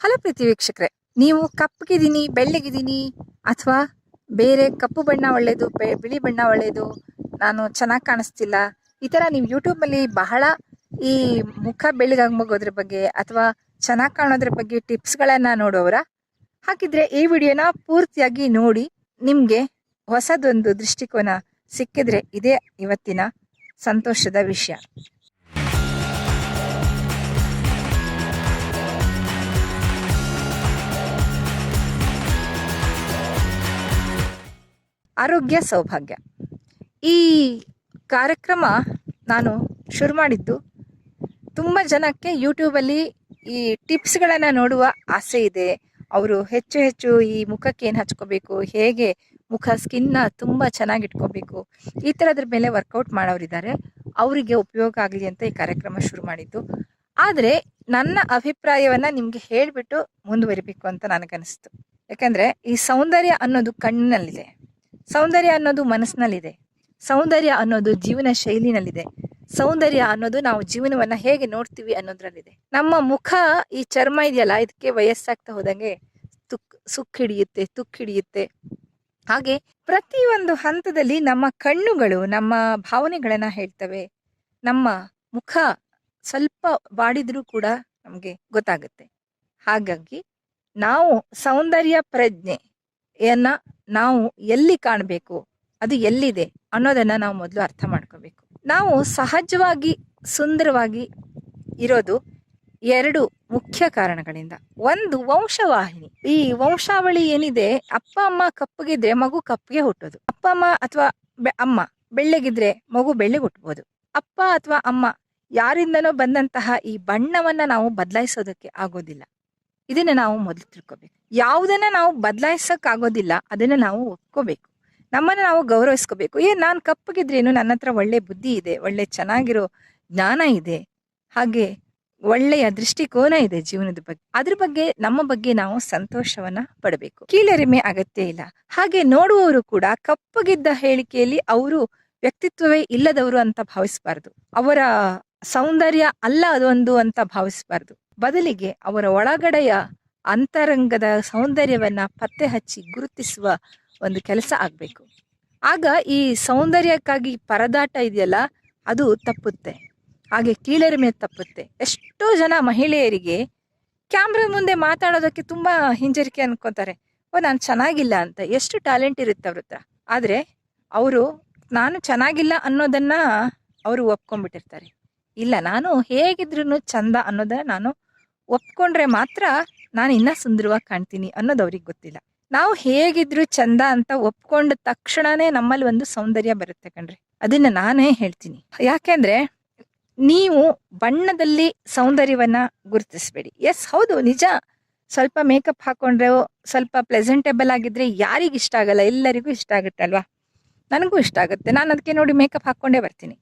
Hello ಪ್ರೀತಿ ವೀಕ್ಷಕರೇ, ನೀವು ಕಪ್ಪಗಿದ್ದೀನಿ ಬೆಳ್ಳಗಿದ್ದೀನಿ, ಅಥವಾ ಬೇರೆ ಕಪ್ಪು ಬಣ್ಣ ಒಳ್ಳೆಯದು ಬಿಳಿ ಬಣ್ಣ ಒಳ್ಳೆಯದು ನಾನು ಚೆನ್ನಾಗಿ ಕಾಣಿಸ್ತಿಲ್ಲ. ಈ ಥರ ನೀವು ಯೂಟ್ಯೂಬಲ್ಲಿ ಬಹಳ ಈ ಮುಖ ಬೆಳ್ಳಗಾಗೋದ್ರ ಬಗ್ಗೆ ಅಥವಾ ಚೆನ್ನಾಗಿ ಕಾಣೋದ್ರ ಬಗ್ಗೆ ಟಿಪ್ಸ್ಗಳನ್ನು ನೋಡೋರ ಹಾಗಿದ್ರೆ ಈ ವಿಡಿಯೋನ ಪೂರ್ತಿಯಾಗಿ ನೋಡಿ ನಿಮಗೆ ಹೊಸದೊಂದು ದೃಷ್ಟಿಕೋನ ಸಿಕ್ಕಿದ್ರೆ ಇದೇ ಇವತ್ತಿನ ಸಂತೋಷದ ವಿಷಯ. ಆರೋಗ್ಯ ಸೌಭಾಗ್ಯ. ಈ ಕಾರ್ಯಕ್ರಮ ನಾನು ಶುರು ಮಾಡಿದ್ದು ತುಂಬ ಜನಕ್ಕೆ ಯೂಟ್ಯೂಬಲ್ಲಿ ಈ ಟಿಪ್ಸ್ಗಳನ್ನು ನೋಡುವ ಆಸೆ ಇದೆ. ಅವರು ಹೆಚ್ಚು ಹೆಚ್ಚು ಈ ಮುಖಕ್ಕೆ ಏನು ಹಚ್ಕೋಬೇಕು, ಹೇಗೆ ಮುಖ ಸ್ಕಿನ್ನ ತುಂಬ ಚೆನ್ನಾಗಿಟ್ಕೋಬೇಕು ಈ ಥರದ್ರ ಮೇಲೆ ವರ್ಕೌಟ್ ಮಾಡೋರಿದ್ದಾರೆ ಅವರಿಗೆ ಉಪಯೋಗ ಆಗಲಿ ಅಂತ ಈ ಕಾರ್ಯಕ್ರಮ ಶುರು ಮಾಡಿದ್ದು. ಆದರೆ ನನ್ನ ಅಭಿಪ್ರಾಯವನ್ನು ನಿಮಗೆ ಹೇಳಿಬಿಟ್ಟು ಮುಂದುವರಿಬೇಕು ಅಂತ ನನಗನ್ನಿಸ್ತು. ಯಾಕಂದರೆ ಈ ಸೌಂದರ್ಯ ಅನ್ನೋದು ಕಣ್ಣಿನಲ್ಲಿದೆ ಸೌಂದರ್ಯ ಅನ್ನೋದು ಮನಸ್ಸಿನಲ್ಲಿದೆ. ಸೌಂದರ್ಯ ಅನ್ನೋದು ಜೀವನ ಶೈಲಿನಲ್ಲಿದೆ. ಸೌಂದರ್ಯ ಅನ್ನೋದು ನಾವು ಜೀವನವನ್ನ ಹೇಗೆ ನೋಡ್ತೀವಿ ಅನ್ನೋದ್ರಲ್ಲಿದೆ. ನಮ್ಮ ಮುಖ ಈ ಚರ್ಮ ಇದೆಯಲ್ಲ, ಇದಕ್ಕೆ ವಯಸ್ಸಾಗ್ತಾ ಹೋದಂಗೆ ತುಕ್, ಸುಕ್ ಹಿಡಿಯುತ್ತೆ, ತುಕ್ ಹಿಡಿಯುತ್ತೆ. ಹಾಗೆ ಪ್ರತಿಯೊಂದು ಹಂತದಲ್ಲಿ ನಮ್ಮ ಕಣ್ಣುಗಳು, ನಮ್ಮ ಭಾವನೆಗಳನ್ನ ಹೇಳ್ತವೆ. ನಮ್ಮ ಮುಖ ಸ್ವಲ್ಪ ಬಾಡಿದ್ರೂ ಕೂಡ ನಮಗೆ ಗೊತ್ತಾಗುತ್ತೆ. ಹಾಗಾಗಿ ನಾವು ಸೌಂದರ್ಯ ಪ್ರಜ್ಞೆಯನ್ನ ನಾವು ಎಲ್ಲಿ ಕಾಣಬೇಕು, ಅದು ಎಲ್ಲಿದೆ ಅನ್ನೋದನ್ನ ನಾವು ಮೊದಲು ಅರ್ಥ ಮಾಡ್ಕೋಬೇಕು. ನಾವು ಸಹಜವಾಗಿ, ಸುಂದರವಾಗಿ ಇರೋದು ಎರಡು ಮುಖ್ಯ ಕಾರಣಗಳಿಂದ. ಒಂದು ವಂಶವಾಹಿನಿ. ಈ ವಂಶಾವಳಿ ಏನಿದೆ, ಅಪ್ಪ, ಅಮ್ಮ ಕಪ್ಪಗಿದ್ರೆ ಮಗು ಕಪ್ಪಗೆ ಹುಟ್ಟೋದು. ಅಪ್ಪ, ಅಮ್ಮ ಅಥವಾ ಅಮ್ಮ ಬೆಳ್ಳಗಿದ್ರೆ ಮಗು ಬೆಳ್ಳಗೆ ಹುಟ್ಟಬಹುದು ಅಪ್ಪ ಅಥವಾ ಅಮ್ಮ ಯಾರಿಂದನೋ ಬಂದಂತಹ ಈ ಬಣ್ಣವನ್ನ ನಾವು ಬದಲಾಯಿಸೋದಕ್ಕೆ ಆಗೋದಿಲ್ಲ. ಇದನ್ನ ನಾವು ಮೊದಲು ತಿಳ್ಕೋಬೇಕು. ಯಾವುದನ್ನ ನಾವು ಬದಲಾಯಿಸಕ್ ಆಗೋದಿಲ್ಲ ಅದನ್ನ ನಾವು ಒಪ್ಕೋಬೇಕು. ನಮ್ಮನ್ನ ನಾವು ಗೌರವಿಸ್ಕೋಬೇಕು. ಏ, ನಾನು ಕಪ್ಪಗಿದ್ರೇನು ನನ್ನ ಹತ್ರ ಒಳ್ಳೆ ಬುದ್ಧಿ ಇದೆ, ಒಳ್ಳೆ ಚೆನ್ನಾಗಿರೋ ಜ್ಞಾನ ಇದೆ, ಹಾಗೆ ಒಳ್ಳೆಯ ದೃಷ್ಟಿಕೋನ ಇದೆ ಜೀವನದ ಬಗ್ಗೆ. ಅದ್ರ ಬಗ್ಗೆ, ನಮ್ಮ ಬಗ್ಗೆ ನಾವು ಸಂತೋಷವನ್ನ ಪಡಬೇಕು. ಕೀಳರಿಮೆ ಅಗತ್ಯ ಇಲ್ಲ. ಹಾಗೆ ನೋಡುವವರು ಕೂಡ ಕಪ್ಪಗಿದ್ದ ಹೇಳಿಕೆಯಲ್ಲಿ ಅವರು ವ್ಯಕ್ತಿತ್ವವೇ ಇಲ್ಲದವರು ಅಂತ ಭಾವಿಸಬಾರ್ದು. ಅವರ ಸೌಂದರ್ಯ ಅಲ್ಲ ಅದೊಂದು ಅಂತ ಭಾವಿಸಬಾರದು. ಬದಲಿಗೆ ಅವರ ಒಳಗಡೆಯ ಅಂತರಂಗದ ಸೌಂದರ್ಯವನ್ನ ಪತ್ತೆ ಹಚ್ಚಿ ಗುರುತಿಸುವ ಒಂದು ಕೆಲಸ ಆಗಬೇಕು. ಆಗ ಈ ಸೌಂದರ್ಯಕ್ಕಾಗಿ ಪರದಾಟ ಇದೆಯಲ್ಲ, ಅದು ತಪ್ಪುತ್ತೆ. ಹಾಗೆ ಕೀಳರಿಮೆ ತಪ್ಪುತ್ತೆ. ಎಷ್ಟೋ ಜನ ಮಹಿಳೆಯರಿಗೆ ಕ್ಯಾಮ್ರಾ ಮುಂದೆ ಮಾತಾಡೋದಕ್ಕೆ ತುಂಬ ಹಿಂಜರಿಕೆ ಅನ್ಕೋತಾರೆ. ಓ, ನಾನು ಚೆನ್ನಾಗಿಲ್ಲ ಅಂತ. ಎಷ್ಟು ಟ್ಯಾಲೆಂಟ್ ಇರುತ್ತೆ ಅವ್ರ ಹತ್ರ. ಆದರೆ ಅವರು, ನಾನು ಚೆನ್ನಾಗಿಲ್ಲ ಅನ್ನೋದನ್ನ ಅವರು ಒಪ್ಕೊಂಡ್ಬಿಟ್ಟಿರ್ತಾರೆ. ಇಲ್ಲ, ನಾನು ಹೇಗಿದ್ರು ಚಂದ ಅನ್ನೋದನ್ನ ನಾನು ಒಪ್ಕೊಂಡ್ರೆ ಮಾತ್ರ ನಾನು ಇನ್ನ ಸುಂದರವಾಗಿ ಕಾಣ್ತೀನಿ ಅನ್ನೋದು ಅವ್ರಿಗೆ ಗೊತ್ತಿಲ್ಲ. ನಾವು ಹೇಗಿದ್ರು ಚಂದ ಅಂತ ಒಪ್ಕೊಂಡ ತಕ್ಷಣನೇ ನಮ್ಮಲ್ಲಿ ಒಂದು ಸೌಂದರ್ಯ ಬರುತ್ತೆ ಕಣ್ರಿ. ಅದನ್ನ ನಾನೇ ಹೇಳ್ತೀನಿ. ಯಾಕೆಂದ್ರೆ ನೀವು ಬಣ್ಣದಲ್ಲಿ ಸೌಂದರ್ಯವನ್ನ ಗುರುತಿಸ್ಬೇಡಿ. ಎಸ್ ಹೌದು, ನಿಜ. ಸ್ವಲ್ಪ ಮೇಕಪ್ ಹಾಕೊಂಡ್ರೆ ಸ್ವಲ್ಪ ಪ್ಲೆಸೆಂಟೇಬಲ್ ಆಗಿದ್ರೆ ಯಾರಿಗೂ ಇಷ್ಟ ಆಗಲ್ಲ? ಎಲ್ಲರಿಗೂ ಇಷ್ಟ ಆಗುತ್ತೆ ಅಲ್ವಾ? ನನಗೂ ಇಷ್ಟ ಆಗುತ್ತೆ. ನಾನು ಅದಕ್ಕೆ ನೋಡಿ ಮೇಕಪ್ ಹಾಕೊಂಡೇ ಬರ್ತೀನಿ.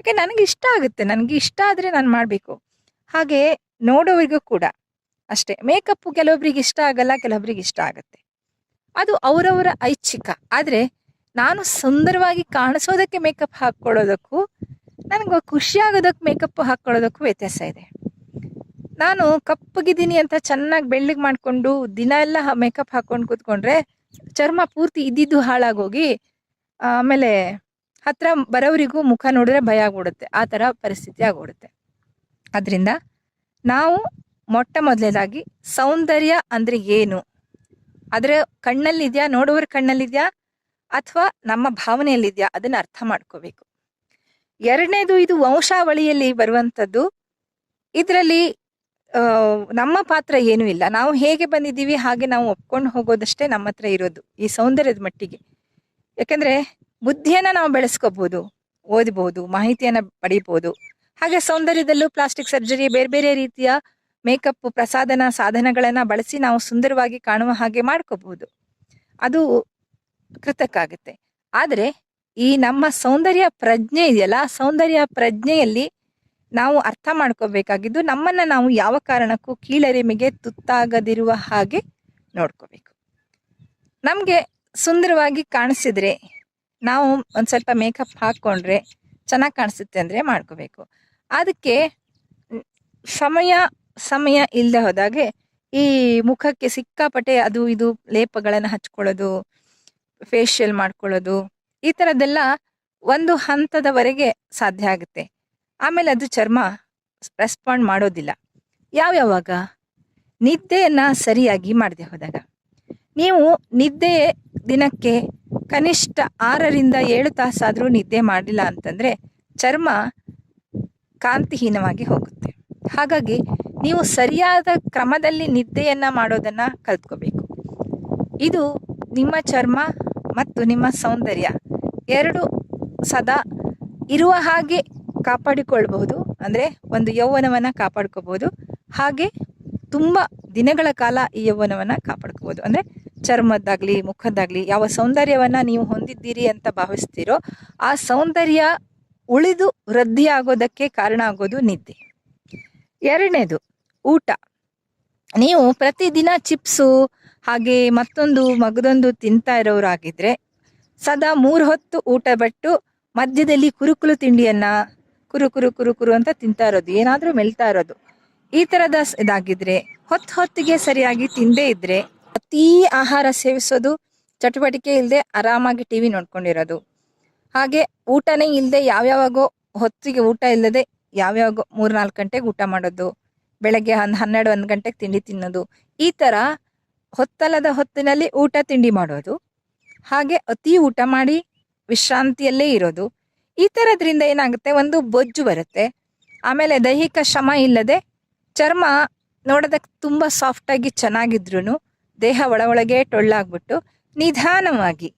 ಯಾಕೆ, ನನಗೆ ಇಷ್ಟ ಆಗುತ್ತೆ. ನನಗೆ ಇಷ್ಟ ಆದರೆ ನಾನು ಮಾಡಬೇಕು. ಹಾಗೆ ನೋಡೋರಿಗೂ ಕೂಡ ಅಷ್ಟೇ. ಮೇಕಪ್ ಕೆಲವೊಬ್ರಿಗೆ ಇಷ್ಟ ಆಗಲ್ಲ, ಕೆಲವೊಬ್ರಿಗೆ ಇಷ್ಟ ಆಗುತ್ತೆ. ಅದು ಅವರವರ ಐಚ್ಛಿಕ. ಆದರೆ ನಾನು ಸುಂದರವಾಗಿ ಕಾಣಿಸೋದಕ್ಕೆ ಮೇಕಪ್ ಹಾಕ್ಕೊಳ್ಳೋದಕ್ಕೂ, ನನಗೆ ಖುಷಿ ಆಗೋದಕ್ಕೆ ಮೇಕಪ್ ಹಾಕ್ಕೊಳ್ಳೋದಕ್ಕೂ ವ್ಯತ್ಯಾಸ ಇದೆ. ನಾನು ಕಪ್ಪಗಿದ್ದೀನಿ ಅಂತ ಚೆನ್ನಾಗಿ ಬೆಳ್ಳಗೆ ಮಾಡಿಕೊಂಡು ದಿನ ಎಲ್ಲ ಮೇಕಪ್ ಹಾಕ್ಕೊಂಡು ಕೂತ್ಕೊಂಡ್ರೆ ಚರ್ಮ ಪೂರ್ತಿ ಇದ್ದಿದ್ದು ಹಾಳಾಗೋಗಿ, ಆಮೇಲೆ ಹತ್ರ ಬರೋರಿಗೂ ಮುಖ ನೋಡಿದ್ರೆ ಭಯ ಆಗ್ಬಿಡುತ್ತೆ. ಆ ಥರ ಪರಿಸ್ಥಿತಿ ಆಗ್ಬಿಡುತ್ತೆ. ಅದರಿಂದ ನಾವು ಮೊಟ್ಟ ಮೊದಲನೇದಾಗಿ ಸೌಂದರ್ಯ ಅಂದರೆ ಏನು? ಅದರ ಕಣ್ಣಲ್ಲಿದೆಯಾ ನೋಡುವರ ಕಣ್ಣಲ್ಲಿದೆಯಾ, ಅಥವಾ ನಮ್ಮ ಭಾವನೆಯಲ್ಲಿದೆಯಾ? ಅದನ್ನ ಅರ್ಥ ಮಾಡ್ಕೋಬೇಕು. ಎರಡನೇದು ಇದು ವಂಶಾವಳಿಯಲ್ಲಿ ಬರುವಂಥದ್ದು. ಇದರಲ್ಲಿ ನಮ್ಮ ಪಾತ್ರ ಏನೂ ಇಲ್ಲ. ನಾವು ಹೇಗೆ ಬಂದಿದ್ದೀವಿ, ಹಾಗೆ ನಾವು ಒಪ್ಕೊಂಡು ಹೋಗೋದಷ್ಟೇ ನಮ್ಮ ಹತ್ರ ಇರೋದು, ಈ ಸೌಂದರ್ಯದ ಮಟ್ಟಿಗೆ. ಯಾಕಂದರೆ, ಬುದ್ಧಿಯನ್ನ ನಾವು ಬೆಳೆಸ್ಕೋಬಹುದು ಓದ್ಬೋದು, ಮಾಹಿತಿಯನ್ನ ಪಡಿಬಹುದು ಹಾಗೆ ಸೌಂದರ್ಯದಲ್ಲೂ ಪ್ಲಾಸ್ಟಿಕ್ ಸರ್ಜರಿ, ಬೇರೆ ಬೇರೆ ರೀತಿಯ ಮೇಕಪ್, ಪ್ರಸಾದನ, ಸಾಧನಗಳನ್ನು ಬಳಸಿ ನಾವು ಸುಂದರವಾಗಿ ಕಾಣುವ ಹಾಗೆ ಮಾಡ್ಕೋಬಹುದು. ಅದು ಕೃತಕ ಆಗುತ್ತೆ ಆದರೆ ಈ ನಮ್ಮ ಸೌಂದರ್ಯ ಪ್ರಜ್ಞೆ ಇದೆಯಲ್ಲ ಸೌಂದರ್ಯ ಪ್ರಜ್ಞೆಯಲ್ಲಿ ನಾವು ಅರ್ಥ ಮಾಡ್ಕೋಬೇಕಾಗಿದ್ದು ನಮ್ಮನ್ನ ನಾವು ಯಾವ ಕಾರಣಕ್ಕೂ ಕೀಳರಿಮೆಗೆ ತುತ್ತಾಗದಿರುವ ಹಾಗೆ ನೋಡ್ಕೋಬೇಕು. ನಮಗೆ ಸುಂದರವಾಗಿ ಕಾಣಿಸಿದ್ರೆ ನಾವು ಒಂದು ಸ್ವಲ್ಪ ಮೇಕಪ್ ಹಾಕ್ಕೊಂಡ್ರೆ ಚೆನ್ನಾಗಿ ಕಾಣಿಸುತ್ತೆ ಅಂದರೆ ಮಾಡ್ಕೋಬೇಕು. ಅದಕ್ಕೆ ಸಮಯ ಸಮಯ ಇಲ್ಲದೆ ಹೋದಾಗೆ ಈ ಮುಖಕ್ಕೆ ಸಿಕ್ಕಾಪಟ್ಟೆ ಅದು ಇದು ಲೇಪಗಳನ್ನು ಹಚ್ಕೊಳ್ಳೋದು ಫೇಶಿಯಲ್ ಮಾಡ್ಕೊಳ್ಳೋದು, ಈ ಥರದ್ದೆಲ್ಲ ಒಂದು ಹಂತದವರೆಗೆ ಸಾಧ್ಯ ಆಗುತ್ತೆ. ಆಮೇಲೆ ಅದು ಚರ್ಮ ರೆಸ್ಪಾಂಡ್ ಮಾಡೋದಿಲ್ಲ. ಯಾವ್ಯಾವಾಗ ನಿದ್ದೆಯನ್ನು ಸರಿಯಾಗಿ ಮಾಡದೆ ಹೋದಾಗ. ನೀವು ನಿದ್ದೆ ದಿನಕ್ಕೆ ಕನಿಷ್ಠ ಆರರಿಂದ ಏಳು ತಾಸಾದರೂ ನಿದ್ದೆ ಮಾಡಿಲ್ಲ ಅಂತಂದರೆ ಚರ್ಮ ಕಾಂತಿಹೀನವಾಗಿ ಹೋಗುತ್ತೆ. ಹಾಗಾಗಿ ನೀವು ಸರಿಯಾದ ಕ್ರಮದಲ್ಲಿ ನಿದ್ದೆಯನ್ನು ಮಾಡೋದನ್ನು ಕಲ್ತ್ಕೋಬೇಕು. ಇದು ನಿಮ್ಮ ಚರ್ಮ ಮತ್ತು ನಿಮ್ಮ ಸೌಂದರ್ಯ ಎರಡು ಸದಾ ಇರುವ ಹಾಗೆ ಕಾಪಾಡಿಕೊಳ್ಬಹುದು. ಅಂದರೆ ಒಂದು ಯೌವನವನ್ನು ಕಾಪಾಡ್ಕೋಬಹುದು ಹಾಗೆ ತುಂಬ ದಿನಗಳ ಕಾಲ ಈ ಯೌವನವನ್ನು ಕಾಪಾಡ್ಕೋಬೋದು ಅಂದರೆ ಚರ್ಮದ್ದಾಗಲಿ, ಮುಖದ್ದಾಗಲಿ ಯಾವ ಸೌಂದರ್ಯವನ್ನು ನೀವು ಹೊಂದಿದ್ದೀರಿ ಅಂತ ಭಾವಿಸ್ತೀರೋ ಆ ಸೌಂದರ್ಯ ಉಳಿದು ವೃದ್ಧಿ ಆಗೋದಕ್ಕೆ ಕಾರಣ ಆಗೋದು ನಿದ್ದೆ. ಎರಡನೇದು, ಊಟ. ನೀವು ಪ್ರತಿದಿನ ಚಿಪ್ಸು ಹಾಗೆ ಮತ್ತೊಂದು ಮಗದೊಂದು ತಿಂತಾ ಇರೋರಾಗಿದ್ರೆ ಸದಾ ಮೂರು ಹೊತ್ತು ಊಟ ಬಿಟ್ಟು ಮಧ್ಯದಲ್ಲಿ ಕುರುಕುಲು ತಿಂಡಿಯನ್ನ ಕುರು ಕುರು ಕುರು ಕುರು ಅಂತ ತಿಂತಾ ಇರೋದು, ಏನಾದರೂ ಮೆಲ್ತಾ ಇರೋದು. ಈ ಥರದ ಇದಾಗಿದ್ರೆ, ಹೊತ್ತು ಹೊತ್ತಿಗೆ ಸರಿಯಾಗಿ ತಿಂದೇ ಇದ್ರೆ ಅತೀ ಆಹಾರ ಸೇವಿಸೋದು, ಚಟುವಟಿಕೆ ಇಲ್ಲದೆ ಆರಾಮಾಗಿ ಟಿ ವಿ ನೋಡ್ಕೊಂಡಿರೋದು. ಹಾಗೆ ಊಟನೇ ಇಲ್ಲದೆ ಯಾವ್ಯಾವಾಗೋ ಹೊತ್ತಿಗೆ ಊಟ ಇಲ್ಲದೆ ಯಾವ್ಯಾವಾಗೋ ಮೂರ್ನಾಲ್ಕು ಗಂಟೆಗೆ ಊಟ ಮಾಡೋದು, ಬೆಳಗ್ಗೆ ಒಂದು ಹನ್ನೆರಡು, ಒಂದು ಗಂಟೆಗೆ ತಿಂಡಿ ತಿನ್ನೋದು, ಈ ಥರ ಹೊತ್ತಲ್ಲದ ಹೊತ್ತಿನಲ್ಲಿ ಊಟ ತಿಂಡಿ ಮಾಡೋದು, ಹಾಗೆ ಅತಿ ಊಟ ಮಾಡಿ ವಿಶ್ರಾಂತಿಯಲ್ಲೇ ಇರೋದು. ಈ ಥರದ್ರಿಂದ ಏನಾಗುತ್ತೆ? ಒಂದು ಬೊಜ್ಜು ಬರುತ್ತೆ. ಆಮೇಲೆ ದೈಹಿಕ ಶ್ರಮ ಇಲ್ಲದೆ ಚರ್ಮ ನೋಡೋದಕ್ಕೆ ತುಂಬ ಸಾಫ್ಟಾಗಿ ಚೆನ್ನಾಗಿದ್ರು ದೇಹ ಒಳ ಒಳಗೆ ಟೊಳ್ಳಾಗ್ಬಿಟ್ಟು ನಿಧಾನವಾಗಿ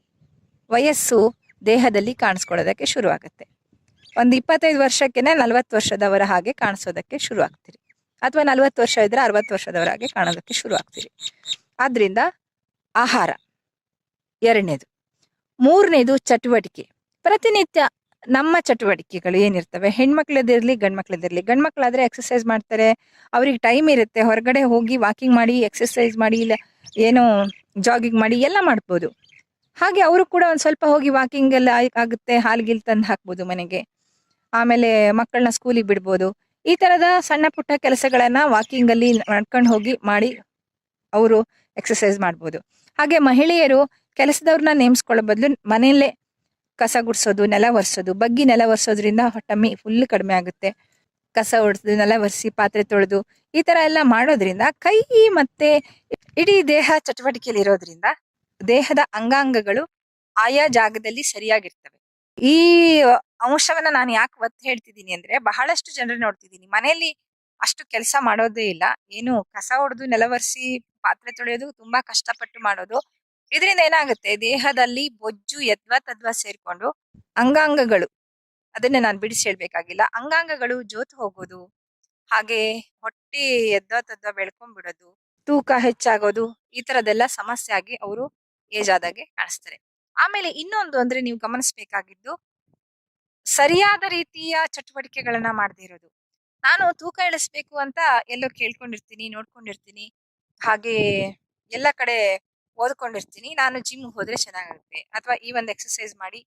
ವಯಸ್ಸು ದೇಹದಲ್ಲಿ ಕಾಣಿಸ್ಕೊಳ್ಳೋದಕ್ಕೆ ಶುರುವಾಗುತ್ತೆ. ಒಂದು ಇಪ್ಪತ್ತೈದು ವರ್ಷಕ್ಕೆ ನಲವತ್ತು ವರ್ಷದವರ ಹಾಗೆ ಕಾಣಿಸೋದಕ್ಕೆ ಶುರು ಆಗ್ತೀರಿ ಅಥವಾ ನಲವತ್ತು ವರ್ಷ ಇದ್ರೆ ಅರವತ್ತು ವರ್ಷದವರ ಹಾಗೆ ಕಾಣೋದಕ್ಕೆ ಶುರು ಆಗ್ತೀರಿ ಆದ್ರಿಂದ ಆಹಾರ ಎರಡನೇದು. ಮೂರನೇದು ಚಟುವಟಿಕೆ. ಪ್ರತಿನಿತ್ಯ ನಮ್ಮ ಚಟುವಟಿಕೆಗಳು ಏನಿರ್ತವೆ? ಹೆಣ್ಮಕ್ಳದಿರಲಿ, ಗಂಡ್ಮಕ್ಳದಿರಲಿ. ಗಂಡ್ಮಕ್ಳಾದ್ರೆ ಎಕ್ಸಸೈಸ್ ಮಾಡ್ತಾರೆ. ಅವ್ರಿಗೆ ಟೈಮ್ ಇರುತ್ತೆ. ಹೊರಗಡೆ ಹೋಗಿ ವಾಕಿಂಗ್ ಮಾಡಿ ಎಕ್ಸಸೈಸ್ ಮಾಡಿ, ಇಲ್ಲ ಏನೋ ಜಾಗಿಂಗ್ ಮಾಡಿ, ಎಲ್ಲ ಮಾಡ್ಬೋದು. ಹಾಗೆ ಅವರು ಕೂಡ ಒಂದು ಸ್ವಲ್ಪ ಹೋಗಿ ವಾಕಿಂಗ್ ಎಲ್ಲ ಆಗುತ್ತೆ ಹಾಲ್ಗಿಲ್ ತಂದು ಹಾಕ್ಬೋದು ಮನೆಗೆ. ಆಮೇಲೆ ಮಕ್ಕಳನ್ನ ಸ್ಕೂಲಿಗೆ ಬಿಡ್ಬೋದು. ಈ ಥರದ ಸಣ್ಣ ಪುಟ್ಟ ಕೆಲಸಗಳನ್ನ ವಾಕಿಂಗ್ ಅಲ್ಲಿ ನಡ್ಕೊಂಡು ಹೋಗಿ ಮಾಡಿ ಅವರು ಎಕ್ಸಸೈಸ್ ಮಾಡ್ಬೋದು. ಹಾಗೆ ಮಹಿಳೆಯರು ಕೆಲಸದವ್ರನ್ನ ನೇಮಿಸ್ಕೊಳ್ಳೋ ಬದಲು ಮನೆಯಲ್ಲೇ ಕಸ ಗುಡಿಸೋದು, ನೆಲ ಒರೆಸೋದು, ಬಗ್ಗಿ ನೆಲ ಒರೆಸೋದ್ರಿಂದ ಹೊಟ್ಟಮ್ಮಿ ಫುಲ್ ಕಡಿಮೆ ಆಗುತ್ತೆ. ಕಸ ಹೊಡೆದು ನೆಲ ಒರೆಸಿ, ಪಾತ್ರೆ ತೊಳೆದು ಈ ತರ ಎಲ್ಲ ಮಾಡೋದ್ರಿಂದ ಕೈ, ಮತ್ತೆ ಇಡೀ ದೇಹ ಚಟುವಟಿಕೆಯಲ್ಲಿ ಇರೋದ್ರಿಂದ ದೇಹದ ಅಂಗಾಂಗಗಳು ಆಯಾ ಜಾಗದಲ್ಲಿ ಸರಿಯಾಗಿರ್ತವೆ. ಈ ಅಂಶವನ್ನ ನಾನು ಯಾಕೆ ಒತ್ತಿ ಹೇಳ್ತಿದ್ದೀನಿ ಅಂದ್ರೆ, ಬಹಳಷ್ಟು ಜನರು ನೋಡ್ತಿದ್ದೀನಿ. ಮನೆಯಲ್ಲಿ ಅಷ್ಟು ಕೆಲಸ ಮಾಡೋದೇ ಇಲ್ಲ. ಏನು ಕಸ ಹೊಡೆದು ನೆಲವರ್ಸಿ, ಪಾತ್ರೆ ತೊಳೆಯೋದು ತುಂಬಾ ಕಷ್ಟಪಟ್ಟು ಮಾಡೋದು. ಇದರಿಂದ ಏನಾಗುತ್ತೆ? ದೇಹದಲ್ಲಿ ಬೊಜ್ಜು, ಯದ್ವಾ ತದ್ವಾ ಸೇರ್ಕೊಂಡು ಅಂಗಾಂಗಗಳು, ಅದನ್ನ ನಾನು ಬಿಡಿಸಿ ಹೇಳ್ಬೇಕಾಗಿಲ್ಲ. ಅಂಗಾಂಗಗಳು ಜೋತು ಹೋಗೋದು, ಹಾಗೆ ಹೊಟ್ಟೆ ಎದ್ವಾ ತದ್ವಾ ಬೆಳ್ಕೊಂಡ್ಬಿಡೋದು ತೂಕ ಹೆಚ್ಚಾಗೋದು, ಈ ತರದೆಲ್ಲ ಸಮಸ್ಯೆ ಆಗಿ ಅವರು ಏಜ್ ಆದಾಗೆ ಕಾಣಿಸ್ತಾರೆ ಆಮೇಲೆ ಇನ್ನೊಂದು ಅಂದ್ರೆ ನೀವು ಗಮನಿಸಬೇಕಾಗಿದ್ದು, ಸರಿಯಾದ ರೀತಿಯ ಚಟುವಟಿಕೆಗಳನ್ನ ಮಾಡದೇ ಇರೋದು. ನಾನು ತೂಕ ಇಳಿಸ್ಬೇಕು ಅಂತ ಎಲ್ಲೋ ಕೇಳ್ಕೊಂಡಿರ್ತೀನಿ, ನೋಡ್ಕೊಂಡಿರ್ತೀನಿ, ಹಾಗೆ ಎಲ್ಲ ಕಡೆ ಓದ್ಕೊಂಡಿರ್ತೀನಿ, ನಾನು ಜಿಮ್ ಹೋದ್ರೆ ಚೆನ್ನಾಗುತ್ತೆ ಅಥವಾ ಈ ಒಂದು ಎಕ್ಸಸೈಸ್ ಮಾಡಿ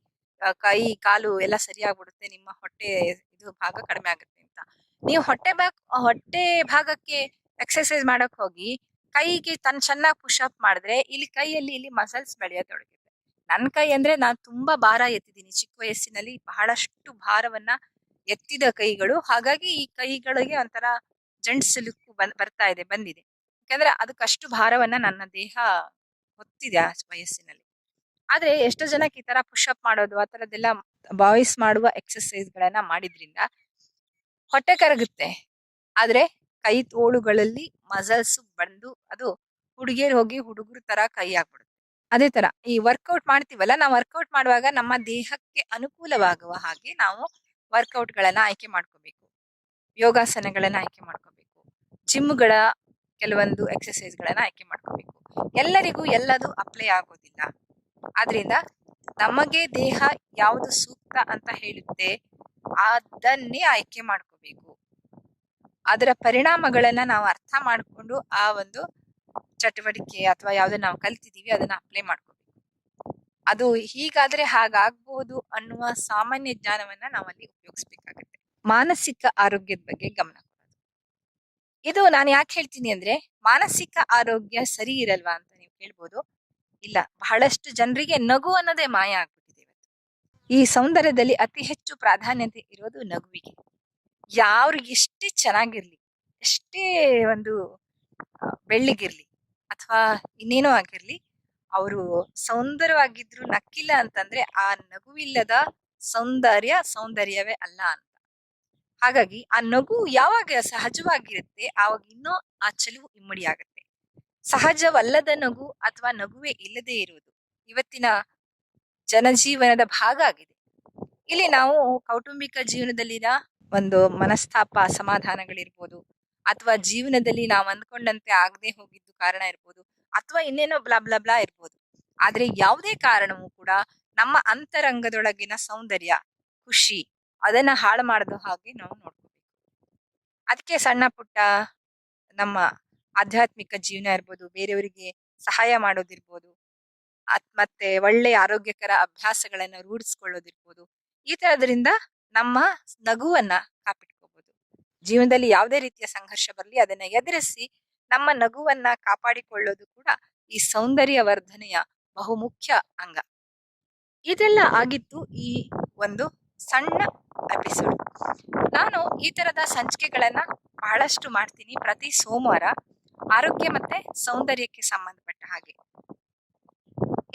ಕೈ, ಕಾಲು ಎಲ್ಲ ಸರಿಯಾಗ್ಬಿಡುತ್ತೆ, ನಿಮ್ಮ ಹೊಟ್ಟೆ ಇದು ಭಾಗ ಕಡಿಮೆ ಆಗುತ್ತೆ ಅಂತ. ನೀವು ಹೊಟ್ಟೆ ಭಾಗ ಹೊಟ್ಟೆ ಭಾಗಕ್ಕೆ ಎಕ್ಸಸೈಸ್ ಮಾಡಕ್ ಹೋಗಿ ಕೈಗೆ ತನ್ ಚೆನ್ನಾಗಿ ಪುಷ್ ಅಪ್ ಮಾಡಿದ್ರೆ ಇಲ್ಲಿ ಕೈಯಲ್ಲಿ ಇಲ್ಲಿ ಮಸಲ್ಸ್ ಬೆಳೆಯೋದೊಡಗುತ್ತೆ ನನ್ನ ಕೈ ಅಂದ್ರೆ ನಾನು ತುಂಬಾ ಭಾರ ಎತ್ತಿದ್ದೀನಿ. ಚಿಕ್ಕ ವಯಸ್ಸಿನಲ್ಲಿ ಬಹಳಷ್ಟು ಭಾರವನ್ನ ಎತ್ತಿದ ಕೈಗಳು. ಹಾಗಾಗಿ ಈ ಕೈಗಳಿಗೆ ಒಂಥರ ಜಂಟ್ಸ್ ಲುಕ್ ಬಂದ್ ಬರ್ತಾ ಇದೆ, ಬಂದಿದೆ. ಯಾಕಂದ್ರೆ ಅದಕ್ಕಷ್ಟು ಭಾರವನ್ನ ನನ್ನ ದೇಹ ಹೊತ್ತಿದೆ ಆ ವಯಸ್ಸಿನಲ್ಲಿ. ಆದ್ರೆ ಎಷ್ಟೋ ಜನಕ್ಕೆ ಈ ತರ ಪುಷ್ ಅಪ್ ಮಾಡೋದು, ಆ ತರದೆಲ್ಲ ಬಾಯ್ಸ್ ಮಾಡುವ ಎಕ್ಸರ್ಸೈಸ್ ಗಳನ್ನ ಮಾಡಿದ್ರಿಂದ ಹೊಟ್ಟೆ ಕರಗುತ್ತೆ. ಆದ್ರೆ ಕೈ ತೋಳುಗಳಲ್ಲಿ ಮಸಲ್ಸ್ ಬಂದು ಅದು ಹುಡುಗಿಯರ್ ಹೋಗಿ ಹುಡುಗರ ತರ ಕೈ ಆಗ್ಬಿಡುತ್ತೆ. ಅದೇ ತರ ಈ ವರ್ಕೌಟ್ ಮಾಡ್ತೀವಲ್ಲ, ನಾವು ವರ್ಕೌಟ್ ಮಾಡುವಾಗ ನಮ್ಮ ದೇಹಕ್ಕೆ ಅನುಕೂಲವಾಗುವ ಹಾಗೆ ನಾವು ವರ್ಕೌಟ್ ಗಳನ್ನ ಆಯ್ಕೆ ಮಾಡ್ಕೋಬೇಕು. ಯೋಗಾಸನಗಳನ್ನ ಆಯ್ಕೆ ಮಾಡ್ಕೋಬೇಕು. ಜಿಮ್ಗಳ ಕೆಲವೊಂದು ಎಕ್ಸರ್ಸೈಸ್ ಗಳನ್ನ ಆಯ್ಕೆ ಮಾಡ್ಕೋಬೇಕು. ಎಲ್ಲರಿಗೂ ಎಲ್ಲದು ಅಪ್ಲೈ ಆಗೋದಿಲ್ಲ. ಆದ್ರಿಂದ ನಮಗೆ ದೇಹ ಯಾವುದು ಸೂಕ್ತ ಅಂತ ಹೇಳುತ್ತೆ, ಅದನ್ನೇ ಆಯ್ಕೆ ಮಾಡ್ಕೋಬೇಕು. ಅದರ ಪರಿಣಾಮಗಳನ್ನ ನಾವು ಅರ್ಥ ಮಾಡ್ಕೊಂಡು ಆ ಒಂದು ಚಟುವಟಿಕೆ ಅಥವಾ ಯಾವ್ದನ್ನ ನಾವು ಕಲ್ತಿದೀವಿ, ಅದನ್ನ ಅಪ್ಲೈ ಮಾಡ್ಕೋಬೇಕು. ಅದು ಹೀಗಾದ್ರೆ ಹಾಗಾಗ್ಬಹುದು ಅನ್ನುವ ಸಾಮಾನ್ಯ ಜ್ಞಾನವನ್ನ ನಾವಲ್ಲಿ ಉಪಯೋಗಿಸ್ಬೇಕಾಗತ್ತೆ. ಮಾನಸಿಕ ಆರೋಗ್ಯದ ಬಗ್ಗೆ ಗಮನ ಇದು ನಾನು ಯಾಕೆ ಹೇಳ್ತೀನಿ ಅಂದ್ರೆ, ಮಾನಸಿಕ ಆರೋಗ್ಯ ಸರಿ ಇರಲ್ವಾ ಅಂತ ನೀವು ಹೇಳ್ಬೋದು ಇಲ್ಲ, ಬಹಳಷ್ಟು ಜನರಿಗೆ ನಗು ಅನ್ನೋದೇ ಮಾಯ ಆಗ್ಬಿಟ್ಟಿದೆ ಇವತ್ತು. ಈ ಸೌಂದರ್ಯದಲ್ಲಿ ಅತಿ ಹೆಚ್ಚು ಪ್ರಾಧಾನ್ಯತೆ ಇರೋದು ನಗುವಿಗೆ. ಯಾರು ಎಷ್ಟೇ ಚೆನ್ನಾಗಿರ್ಲಿ, ಎಷ್ಟೇ ಒಂದು ಬೆಳ್ಳಿಗಿರ್ಲಿ ಅಥವಾ ಇನ್ನೇನೋ ಆಗಿರ್ಲಿ, ಅವರು ಸೌಂದರ್ಯವಾಗಿದ್ರು ನಕ್ಕಿಲ್ಲ ಅಂತಂದ್ರೆ ಆ ನಗುವಿಲ್ಲದ ಸೌಂದರ್ಯ ಸೌಂದರ್ಯವೇ ಅಲ್ಲ ಅಂತ. ಹಾಗಾಗಿ ಆ ನಗು ಯಾವಾಗ ಸಹಜವಾಗಿರುತ್ತೆ, ಆವಾಗ ಇನ್ನೂ ಆ ಚೆಲುವು ಇಮ್ಮಡಿ ಆಗುತ್ತೆ. ಸಹಜವಲ್ಲದ ನಗು ಅಥವಾ ನಗುವೇ ಇಲ್ಲದೆ ಇರುವುದು ಇವತ್ತಿನ ಜನಜೀವನದ ಭಾಗ ಆಗಿದೆ. ಇಲ್ಲಿ ನಾವು ಕೌಟುಂಬಿಕ ಜೀವನದಲ್ಲಿನ ಒಂದು ಮನಸ್ತಾಪ ಅಸಮಾಧಾನಗಳಿರ್ಬೋದು ಅಥವಾ ಜೀವನದಲ್ಲಿ ನಾವು ಅಂದ್ಕೊಂಡಂತೆ ಆಗದೆ ಹೋಗಿದ್ದು ಕಾರಣ ಇರ್ಬೋದು. ಅಥವಾ ಇನ್ನೇನೋ ಬ್ಲಾ ಬ್ಲಾ ಬ್ಲಾ ಇರ್ಬೋದು. ಆದ್ರೆ ಯಾವುದೇ ಕಾರಣವೂ ಕೂಡ ನಮ್ಮ ಅಂತರಂಗದೊಳಗಿನ ಸೌಂದರ್ಯ, ಖುಷಿ ಅದನ್ನ ಹಾಳು ಮಾಡದ ಹಾಗೆ ನಾವು ನೋಡ್ಕೋಬೇಕು. ಅದಕ್ಕೆ ಸಣ್ಣ ಪುಟ್ಟ ನಮ್ಮ ಆಧ್ಯಾತ್ಮಿಕ ಜೀವನ ಇರ್ಬೋದು, ಬೇರೆಯವರಿಗೆ ಸಹಾಯ ಮಾಡೋದಿರ್ಬೋದು ಮತ್ತೆ ಒಳ್ಳೆಯ ಆರೋಗ್ಯಕರ ಅಭ್ಯಾಸಗಳನ್ನ ರೂಢಿಸ್ಕೊಳ್ಳೋದಿರ್ಬೋದು. ಈ ತರದ್ರಿಂದ ನಮ್ಮ ನಗುವನ್ನ ಕಾಪಿಟ್ಕೋಬಹುದು ಜೀವನದಲ್ಲಿ ಯಾವುದೇ ರೀತಿಯ ಸಂಘರ್ಷ ಬರಲಿ, ಅದನ್ನ ಎದುರಿಸಿ ನಮ್ಮ ನಗುವನ್ನ ಕಾಪಾಡಿಕೊಳ್ಳೋದು ಕೂಡ ಈ ಸೌಂದರ್ಯ ವರ್ಧನೆಯ ಬಹುಮುಖ್ಯ ಅಂಗ. ಇದೆಲ್ಲ ಆಗಿತ್ತು ಈ ಒಂದು ಸಣ್ಣ ಎಪಿಸೋಡ್ ನಾನು ಈ ತರದ ಸಂಚಿಕೆಗಳನ್ನ ಬಹಳಷ್ಟು ಮಾಡ್ತೀನಿ ಪ್ರತಿ ಸೋಮವಾರ, ಆರೋಗ್ಯ ಮತ್ತೆ ಸೌಂದರ್ಯಕ್ಕೆ ಸಂಬಂಧಪಟ್ಟ ಹಾಗೆ.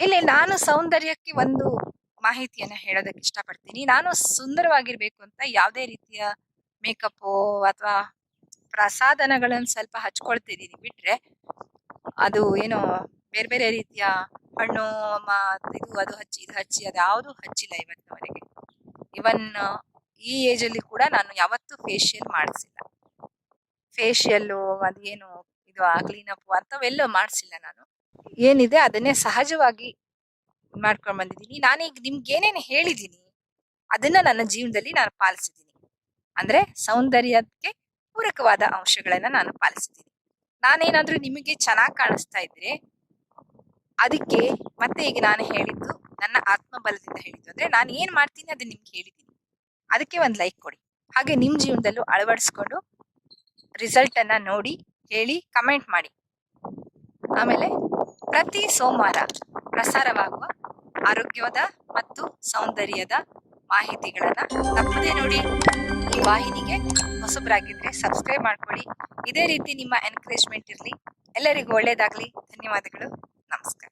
ಇಲ್ಲಿ ನಾನು ಸೌಂದರ್ಯಕ್ಕೆ ಒಂದು ಮಾಹಿತಿಯನ್ನ ಹೇಳೋದಕ್ಕೆ ಇಷ್ಟಪಡ್ತೀನಿ. ನಾನು ಸುಂದರವಾಗಿರ್ಬೇಕು ಅಂತ ಯಾವುದೇ ರೀತಿಯ ಮೇಕಪ್ಪು ಅಥವಾ ಪ್ರಸಾದನಗಳನ್ನು ಸ್ವಲ್ಪ ಹಚ್ಕೊಳ್ತಿದ್ದೀನಿ ಬಿಟ್ರೆ ಅದು ಏನು ಬೇರೆ ಬೇರೆ ರೀತಿಯ ಹಣ್ಣು ಇದು ಅದು ಹಚ್ಚಿ, ಇದು ಹಚ್ಚಿ ಅದು ಯಾವುದು ಹಚ್ಚಿಲ್ಲ ಇವತ್ತಿನವರೆಗೆ ಇವನ್ ಈ ಏಜ್ ಅಲ್ಲಿ ಕೂಡ ನಾನು ಯಾವತ್ತೂ ಫೇಶಿಯಲ್ ಮಾಡಿಸಿಲ್ಲ. ಫೇಶಿಯಲ್ಲು ಅದೇನು ಇದು ಕ್ಲೀನಪ್ ಅಂತವೆಲ್ಲ ಮಾಡಿಸಿಲ್ಲ ನಾನು. ಏನಿದೆ ಅದನ್ನೇ ಸಹಜವಾಗಿ ಮಾಡ್ಕೊಂಡ್ ಬಂದಿದ್ದೀನಿ ನಾನೀಗ ನಿಮ್ಗೆ ಏನೇನು ಹೇಳಿದ್ದೀನಿ, ಅದನ್ನ ನನ್ನ ಜೀವನದಲ್ಲಿ ನಾನು ಪಾಲಿಸಿದ್ದೀನಿ. ಅಂದ್ರೆ ಸೌಂದರ್ಯಕ್ಕೆ ಪೂರಕವಾದ ಅಂಶಗಳನ್ನ ನಾನು ಪಾಲಿಸಿದ್ದೀನಿ. ನಾನೇನಾದ್ರೂ ನಿಮಗೆ ಚೆನ್ನಾಗಿ ಕಾಣಿಸ್ತಾ ಇದ್ರೆ, ಅದಕ್ಕೆ ಮತ್ತೆ ಈಗ ನಾನು ಹೇಳಿದ್ದು, ನನ್ನ ಆತ್ಮಬಲದಿಂದ ಹೇಳಿದ್ದು ಅಂದ್ರೆ ನಾನು ಏನ್ ಮಾಡ್ತೀನಿ ಅದನ್ನ ನಿಮ್ಗೆ ಹೇಳಿದ್ದೀನಿ. ಅದಕ್ಕೆ ಒಂದು ಲೈಕ್ ಕೊಡಿ. ಹಾಗೆ ನಿಮ್ ಜೀವನದಲ್ಲೂ ಅಳವಡಿಸ್ಕೊಂಡು ರಿಸಲ್ಟ್ ಅನ್ನ ನೋಡಿ, ಹೇಳಿ ಕಮೆಂಟ್ ಮಾಡಿ. ಆಮೇಲೆ ಪ್ರತಿ ಸೋಮವಾರ ಪ್ರಸಾರವಾಗುವ ಆರೋಗ್ಯದ ಮತ್ತು ಸೌಂದರ್ಯದ ಮಾಹಿತಿಗಳನ್ನ ತಪ್ಪದೇ ನೋಡಿ ಈ ವಾಹಿನಿಗೆ ಹೊಸಬರಾಗಿದ್ರೆ ಸಬ್ಸ್ಕ್ರೈಬ್ ಮಾಡ್ಕೊಳ್ಳಿ. ಇದೇ ರೀತಿ ನಿಮ್ಮ ಎನ್ಕರೇಜ್ಮೆಂಟ್ ಇರಲಿ. ಎಲ್ಲರಿಗೂ ಒಳ್ಳೆಯದಾಗಲಿ ಧನ್ಯವಾದಗಳು. ನಮಸ್ಕಾರ.